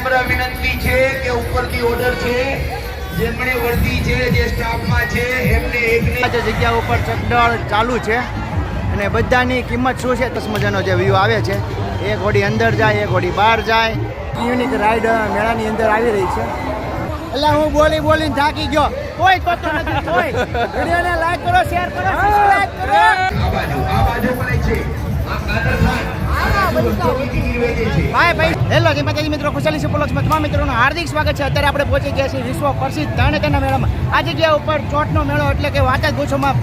નમ્ર વિનંતી છે કે ઉપરથી ઓર્ડર છે. જેમણે વર્તી છે જે સ્ટાફમાં છે એમને એકની જગ્યા ઉપર ચકડળ ચાલુ છે અને બધાની કિંમત શું છે? દસ મજાનો જે વ્યૂ આવે છે. એક ઘોડી અંદર જાય એક ઘોડી બહાર જાય. યુનિક રાઈડ મેળાની અંદર આવી રહી છે. એટલે હું બોલી બોલીને થાકી ગયો. કોઈ તો નથી કોઈ. વિડિયોને લાઈક કરો શેર કરો સબસ્ક્રાઇબ કરો. આ બાજુ આ બાજુ પણ છે. આ કાદર ભાઈ ભાઈ. હેલો, જય માતાજી મિત્રો, ખુશાલી સુપોલોક્સમાં તમામ મિત્રોનું હાર્દિક સ્વાગત છે. અત્યારે આપણે પહોંચી ગયા છીએ વિશ્વ પ્રસિદ્ધ ધાણેતરના મેળામાં. આ જગ્યા ઉપર ચોટનો મેળો એટલે કે વાત જ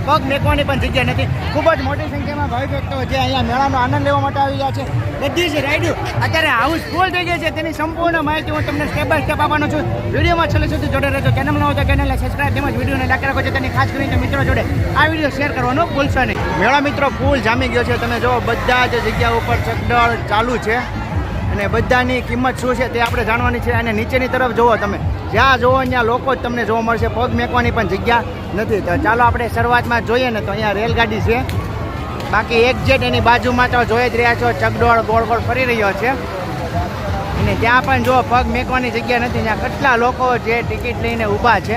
પગ મેકવાની પણ જગ્યા નથી. ખૂબ જ મોટી સંખ્યામાં ભાઈ ભક્તો જે અહીંયા મેળાનો આનંદ લેવા માટે આવી ગયા છે. બધી જ રાઈડો અત્યારે હાઉસફુલ થઈ ગઈ છે. તેની સંપૂર્ણ માહિતી હું તમને સ્ટેપ બાય સ્ટેપ આપવાનો છું. વિડીયોમાં છેલ્લે સુધી જોડે રહેજો. ચેનલ ન હોય તો ચેનલને સબસ્ક્રાઈબ તેમજ વિડીયોને લાઈક રાખો છો. તેની ખાસ કરીને મિત્રો જોડે આ વીડિયો શેર કરવાનો ભૂલશો નહીં. મેળા મિત્રો, ફૂલ જામી ગયો છે. તમે જો બધા જ જગ્યા ઉપર ચકડળ ચાલુ છે. અને બધાની કિંમત શું છે તે આપણે જાણવાની છે. અને નીચેની તરફ જુઓ તમે. જ્યાં જુઓ, ત્યાં લોકો જ તમને જોવા મળશે. પગ મેકવાની પણ જગ્યા નથી. તો ચાલો આપણે શરૂઆતમાં જોઈએ ને તો અહીંયા રેલગાડી છે. બાકી એક જેટ એની બાજુમાં તો જોઈ જ રહ્યા છો. ચકડોળ ગોળ ગોળ ફરી રહ્યો છે. અને ત્યાં પણ જો પગ મેકવાની જગ્યા નથી. ત્યાં કેટલા લોકો જે ટિકિટ લઈને ઊભા છે.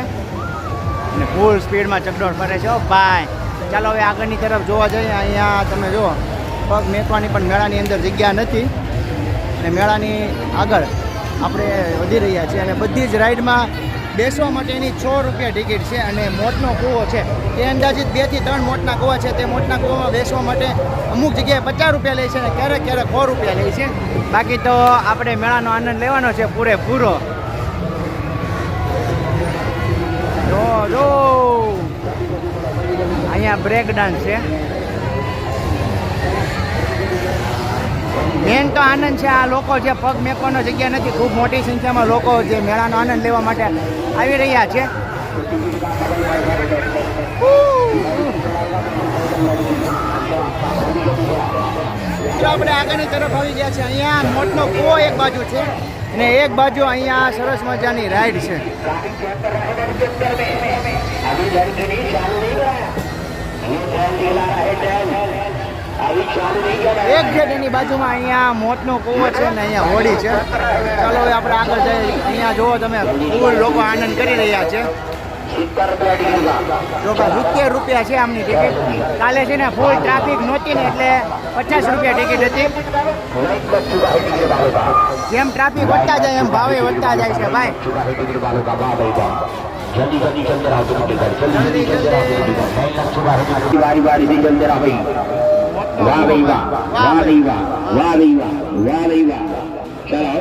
અને ફૂલ સ્પીડમાં ચકડોળ ફરે છે. ઓ ભાઈ. ચાલો હવે આગળની તરફ જોવા જઈએ. અહીંયા તમે જુઓ, પગ મેકવાની પણ મેળાની અંદર જગ્યા નથી. અને મેળાની આગળ આપણે વધી રહ્યા છીએ અને બધી જ રાઈડમાં બેસવા માટેની છ રૂપિયા ટિકિટ છે અને મોટનો કૂવો છે. તે અંદાજિત બેથી ત્રણ મોટના કૂવા છે. તે મોટના કૂવામાં બેસવા માટે અમુક જગ્યાએ પચાસ રૂપિયા લે છે અને ક્યારેક ક્યારેક સો રૂપિયા લે છે. બાકી તો આપણે મેળાનો આનંદ લેવાનો છે પૂરેપૂરો. જો જો. અહીંયા બ્રેક ડાન્સ છે. મેન તો આનંદ છે, આ લોકો જે પગ મેકવાનો જગ્યા નથી, ખૂબ મોટી સંખ્યામાં લોકો જે મેળાનો આનંદ લેવા માટે આવી રહ્યા છે. આપણે આગળની તરફ આવી ગયા છે અહીંયા મોટનો કો એક બાજુ છે અને એક બાજુ અહીંયા સરસ મજાની રાઈડ છે. એક છે તેની બાજુમાં અહીંયા મોતનો કૂવો છે ને અહીંયા હોડી છે. ચાલો હવે આપણે આગળ જઈએ. અહીંયા જુઓ તમે ફૂલ લોકો આનંદ કરી રહ્યા છે. જો સિત્તેર રૂપિયા છે આમની ટિકિટ કાલે છે ને ફૂલ ટ્રાફિક નહોતી ને એટલે પચાસ રૂપિયા ટિકિટ હતી. જેમ ટ્રાફિક વધતા જાય એમ ભાવે વધતા જાય છે, ભાઈ. जल्दी जल्दी चलते रहो जल्दी જલ્દી જલ્દી बारी बारी से चलते रहो भाई वाह भाई वाह वाह भाई वाह वाह भाई वाह वाह भाई वाह चलो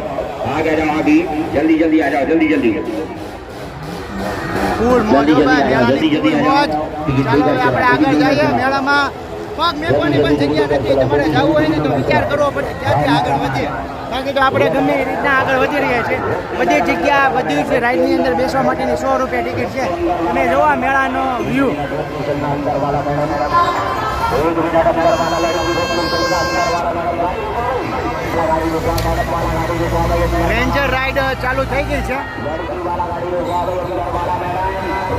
आगे जाओ आगे जल्दी जल्दी आ जाओ जल्दी जल्दी ફૂલ મોજ જલ્દી, હો ભાઈ, જલ્દી, મેળાની જલ્દી, ફૂલ જલ્દી મોજ ટિકિટ ચાલો હવે લઈ આપણે જજો. આગળ જઈએ મેળામાં પગ મેકવાની પણ જગ્યા નથી તમારે જવું હોય ને તો વિચાર કરવો પડે ત્યાંથી આગળ વધીએ બાકી જો આપણે ગમે એ રીતના આગળ વધી રહ્યા છીએ, બધી જગ્યા બધી જ રાઈડની અંદર બેસવા માટેની સો રૂપિયા ટિકિટ છે. અને જોવા મેળાનો વ્યૂ. રેન્જર રાઈડ ચાલુ થઈ ગઈ છે.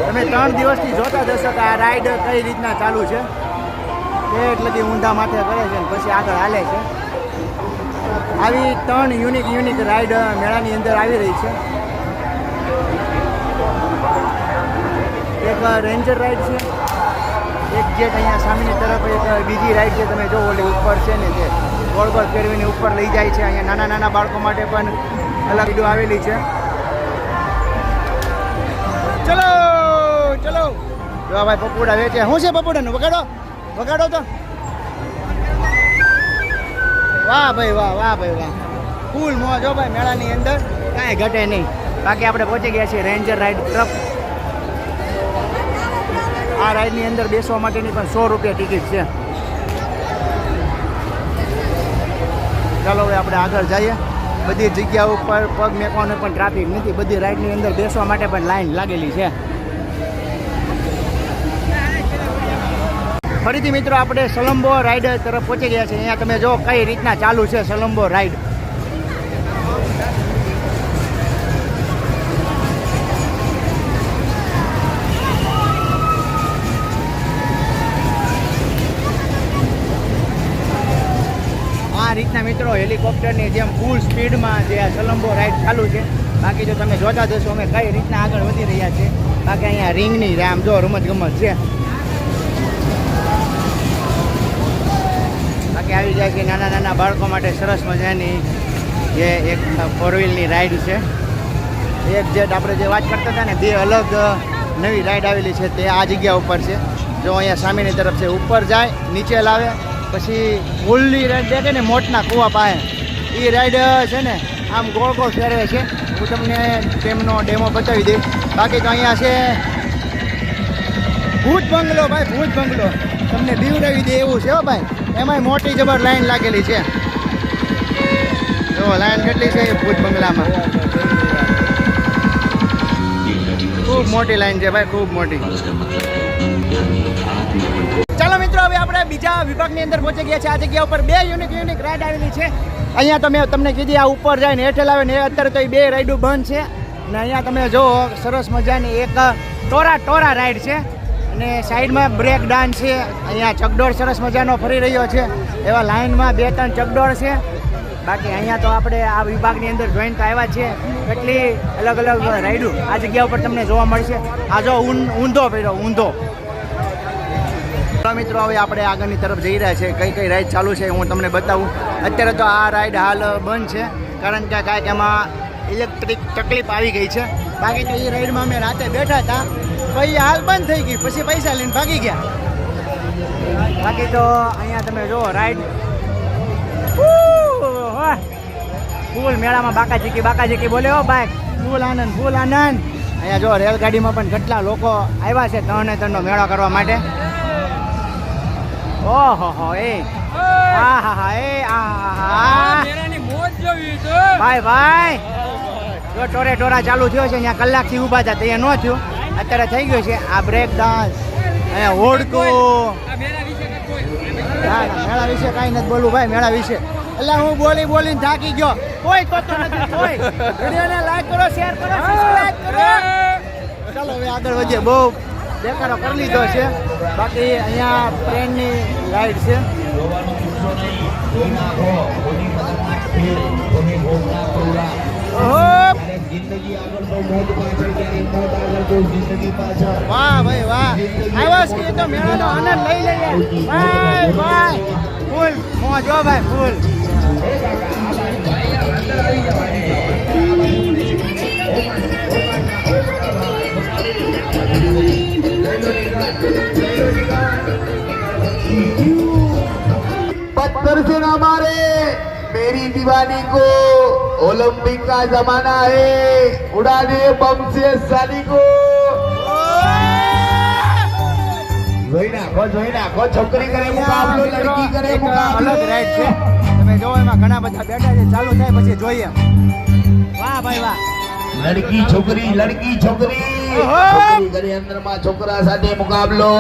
તમે ત્રણ દિવસથી જોતા જશો કે આ રાઈડ કઈ રીતના ચાલુ છે. એટલે ઊંધા માથે કરે છે પછી આગળ હાલે છે. આવી ત્રણ યુનિક યુનિક રાઈડ મેળાની અંદર આવી રહી છે. એક રેન્જર રાઈડ છે. એક જેટ અહીંયા સામેની તરફ, એક બીજી રાઈડ છે તમે જોવો ઓલી ઉપર છે ને તે ગોળ ગોળ ફેરવીને ઉપર લઈ જાય છે. અહીંયા નાના નાના બાળકો માટે પણ અલગ વીડિયો આવેલી છે. ચલો ચલો. ભાઈ પપોડા વેચે. શું છે પપોડાનું વગાડો. વગાડો તો. વાહ ભાઈ, વાહ વાહ ભાઈ, વાહ. ફૂલ મોજ હો ભાઈ, મેળાની અંદર. કાંઈ ઘટે નહીં. બાકી આપણે પહોંચી ગયા છીએ રેન્જર રાઈડ ટ્રક આ રાઈડની અંદર બેસવા માટેની પણ સો રૂપિયા ટિકિટ છે. ચાલો હવે આપણે આગળ જઈએ. બધી જગ્યા ઉપર પગ મેકવાનો પણ ટ્રાફિક નથી. બધી રાઈડની અંદર બેસવા માટે પણ લાઈન લાગેલી છે. ફરીથી મિત્રો આપણે સલંબો રાઈડ તરફ પહોંચી ગયા છે અહીંયા તમે જો કઈ રીતના ચાલુ છે સલંબો રાઈડ આ રીતના મિત્રો હેલિકોપ્ટરની જેમ ફૂલ સ્પીડમાં જે આ સલંબો રાઈડ ચાલુ છે. બાકી જો તમે જોતા જશો, અમે કઈ રીતના આગળ વધી રહ્યા છીએ. બાકી અહીંયા રિંગની રામ જો રમત ગમત છે. આવી જાય છે નાના નાના બાળકો માટે સરસ મજાની જે એક ફોર વ્હીલની રાઈડ છે. એક જેટ આપણે જે વાત કરતા હતા ને, બે અલગ નવી રાઈડ આવેલી છે તે આ જગ્યા ઉપર છે. જો અહીંયા સામેની તરફ છે, ઉપર જાય, નીચે લાવે, પછી ફૂલની રાઈડ દેખે ને મોટના કૂવા પાસે. એ રાઈડ છે ને, આમ ગોળ ગોળ ફેરવે છે. હું તમને તેમનો ડેમો બતાવી દઈશ. બાકી તો અહીંયા છે ભૂત બંગલો, ભાઈ ભૂત બંગલો. તમને બીવડાવી દે એવું છે હો, ભાઈ. એમાંય મોટી જબર લાઈન લાગેલી છે. જો લાઈન કેટલી છે ભૂત બંગલામાં. ખૂબ મોટી લાઈન છે ભાઈ, ખૂબ મોટી. ચાલો મિત્રો, હવે આપણે બીજા વિભાગની અંદર પહોંચી ગયા છે આ જગ્યા ઉપર બે યુનિક યુનિક રાઈડ આવેલી છે. અહીંયા તમે તમને કીધી આ ઉપર જાય ને હેઠળ આવે ને અત્યારે તો એ બે રાઈડો બંધ છે. ને અહીંયા તમે જુઓ, સરસ મજાની એક ટોરા ટોરા રાઈડ છે. અને સાઈડમાં બ્રેક ડાન્સ છે. અહીંયા ચકડોળ સરસ મજાનો ફરી રહ્યો છે. એવા લાઈનમાં બે ત્રણ ચકડોળ છે. બાકી અહીંયા તો આપણે આ વિભાગની અંદર જોઈન તો આવ્યા છે કેટલી અલગ અલગ રાઈડો આ જગ્યા ઉપર તમને જોવા મળશે. આ જો ઊંધો પડ્યો ઊંધો. મિત્રો, હવે આપણે આગળની તરફ જઈ રહ્યા છે કઈ કઈ રાઈડ ચાલુ છે હું તમને બતાવું. અત્યારે તો આ રાઈડ હાલ બંધ છે. કારણ કે કાંઈક એમાં ઇલેક્ટ્રિક તકલીફ આવી ગઈ છે. બાકી તો એ રાઈડમાં અમે રાતે બેઠા હતા. પછી હાલ બંધ થઈ ગઈ પછી પૈસા લઈને ભાગી ગયા. બાકી તો અહીંયા તમે જુઓ રાઈડ ફૂલ મેળામાં બાકાચીકી બાકાચીકી બોલે હો બાઈક ફૂલ આનંદ ફૂલ આનંદ. અહીંયા જો રેલગાડીમાં પણ કેટલા લોકો આવ્યા છે ત્રણે ત્રણનો મેળો કરવા માટે. ઓહો હો એ. હા હા હા એ આ હા ભાઈ ભાઈ. જો ટોરે ટોરા ચાલુ થયો છે અહીંયા કલાકથી ઊભા હતા ત્યાં ન થયું. અત્યારે થઈ ગયું છે આ બ્રેક ડાન્સ અહીંયા હોડકું. ના ના મેળા વિશે કાંઈ નથી બોલવું ભાઈ મેળા વિશે. એટલે હું બોલી બોલીને થાકી ગયો. કોઈ કોતો નથી કોઈ. વિડીયોને લાઈક કરો શેર કરો સબસ્ક્રાઇબ કરો. ચાલો હવે આગળ વધીએ. બહુ દેખાડો કરી લીધો છે. બાકી અહીંયા ટ્રેનની રાઈડ છે. ઓહો! વાહ ભાઈ વાહ આવ્યો છે એ તો મેળાનો આનંદ લઈ લઈએ ભાઈ ભાઈ ફૂલ મોજ હો ભાઈ ફૂલ पत्थर से न मारे मेरी दीवानी को ओलंपिक का जमाना है उड़ा दे बम से साली को છોકરી કરે મુકાબલો લડકી છે. તમે જો એમાં ઘણા બધા બેઠા છે. ચાલુ થાય પછી જોઈએ. વાહ ભાઈ વાહ. લડકી છોકરી લડકી છોકરી. છોકરી કરી અંદરમાં છોકરા સાથે મુકાબલો.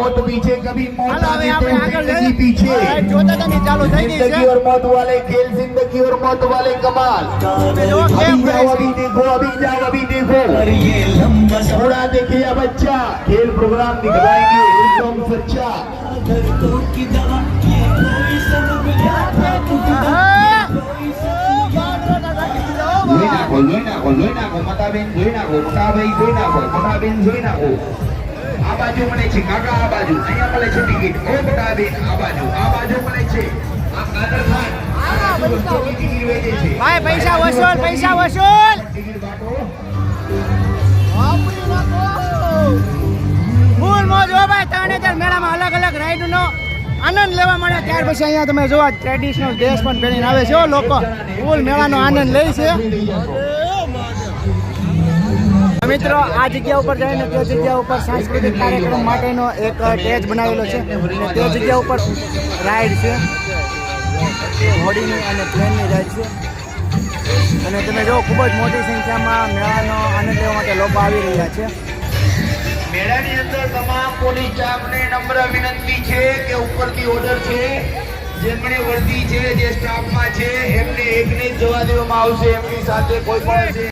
मौत पीछे कभी मौत હાલો હવે आगे આપણે तो આગળ जिंदगी જઈએ पीछे રાઈડ જોતા હતા ને ચાલુ થઈ ગઈ जिंदगी છે और मौत वाले खेल जिंदगी और मौत वाले कमाल તમે જો કેમ अभी કરે जाओ છે अभी देखो अभी जाओ अभी देखो थोड़ा देखिए या बच्चा खेल प्रोग्राम दिखलाएंगे एकदम सच्चा આહા! જોઈ નાખો જોઈ નાખો જોઈ નાખો મતાબેન જોઈ નાખો મતાભાઈ જોઈ નાખો મતાબેન જોઈ નાખો આ બાજુ મળે છે કાકા આ બાજુ. અહીંયા મળે છે ટિકિટ. ઓ બટાબેન આ બાજુ. આ બાજુ મળે છે. આ કાદર ખાન. ભાઈ પૈસા વસૂલ પૈસા વસૂલ. ફૂલ મોજ હો ભાઈ ત્રણે મેળામાં અલગ અલગ રાઈડનો આનંદ લેવા મળે. ત્યાર પછી અહીંયા તમે જોવા ટ્રેડિશનલ ડ્રેસ પણ પહેરીને આવે છે લોકો. ફૂલ મેળાનો આનંદ લે છે. મિત્રો, આ જગ્યા ઉપર જઈને તે જગ્યા ઉપર સાંસ્કૃતિક કાર્યક્રમ માટેનો એક સ્ટેજ બનાવેલો છે અને તે જગ્યા ઉપર રાઈડ છે. હોડીની અને પ્લેનની રાઈડ છે. અને તમે જો ખૂબ જ મોટી સંખ્યામાં મેળાનો આનંદ લેવા માટે લોકો આવી રહ્યા છે. મેળાની અંદર તમામ પોલીસ સ્ટાફને નમ્ર વિનંતી છે કે ઉપરથી ઓર્ડર છે. જેમણે વર્તી છે, જે સ્ટાફમાં છે, એમને એકને જ જવા દેવામાં આવશે. એમની સાથે કોઈ પણ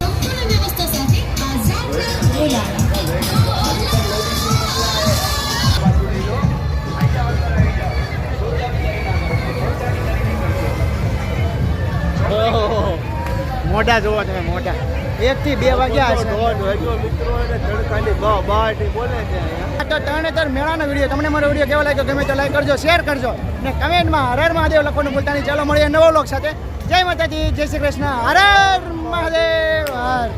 મોઢા જોવો તમે મોઢા. એક થી બે વાગ્યા મિત્રો બોલે છે તો તને મેળાનો વીડિયો તમને મારો વીડિયો કેવો લાગ્યો? ગમે તો લાઈક કરજો શેર કરજો. ને કમેન્ટમાં હરર મહાદેવ લખવાનું ભૂલતા નહીં. ચાલો મળીએ નવો લોક સાથે. જય માતાજી જય શ્રી કૃષ્ણ. હરર મહાદેવ હર.